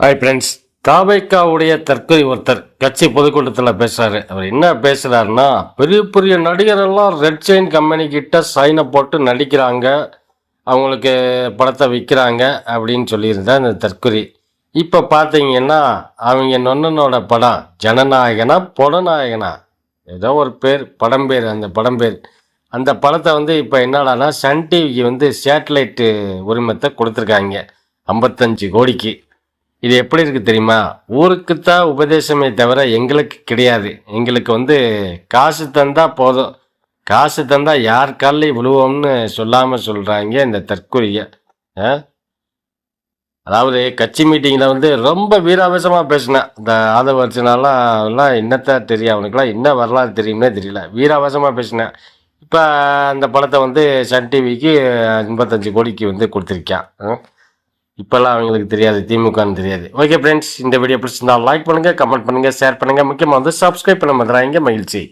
Hi friends தாவைக்காவுடைய தற்கொலை ஒருத்தர் கட்சி பொதுக்கூட்டத்தில் பேசுகிறாரு அவர் என்ன பேசுகிறாருன்னா பெரிய பெரிய நடிகரெல்லாம் ரெட் செயின் கம்பெனி கிட்ட சைனை போட்டு நடிக்கிறாங்க. அவங்களுக்கு படத்தை விற்கிறாங்க அப்படின்னு சொல்லியிருந்தேன் இந்த தற்கொலை. இப்போ பார்த்தீங்கன்னா அவங்க நொன்னனோட படம் ஜனநாயகனா பொடநாயகனா ஏதோ ஒரு பேர் படம் பேர் அந்த படம் பேர். அந்த படத்தை வந்து இப்போ என்னடான்னா சன் டிவிக்கு வந்து சேட்டலைட்டு உரிமத்தை கொடுத்துருக்காங்க. ஐம்பத்தஞ்சு கோடிக்கு. இது எப்படி இருக்குது தெரியுமா? ஊருக்குத்தான் உபதேசமே தவிர எங்களுக்கு கிடையாது. எங்களுக்கு வந்து காசு தந்தா போதும். காசு தந்தா யார் காலையும் விழுவோம்னு சொல்லாமல் சொல்கிறாங்க இந்த தற்கொலைய. ஆ? அதாவது கட்சி மீட்டிங்கில் வந்து ரொம்ப வீராவேசமாக பேசினேன் இந்த ஆதவ அர்ச்சனாலாம் எல்லாம் என்னத்தான் தெரியும் அவனுக்குலாம் என்ன வரலாறு தெரியும்னே தெரியல. வீராவேசமாக பேசினேன் இப்போ அந்த படத்தை வந்து சன் டிவிக்கு எண்பத்தஞ்சு கோடிக்கு வந்து கொடுத்துருக்கான். இப்போல்லாம் அவங்களுக்கு தெரியாது திமுகன்னு தெரியாது. ஓகே ஃப்ரெண்ட்ஸ் இந்த வீடியோ பிடிச்சிருந்தால் லைக் பண்ணுங்கள் கமெண்ட் பண்ணுங்கள் ஷேர் பண்ணுங்கள் முக்கியமாக வந்து சப்ஸ்கிரைப் பண்ண மாதிரி மகிழ்ச்சி.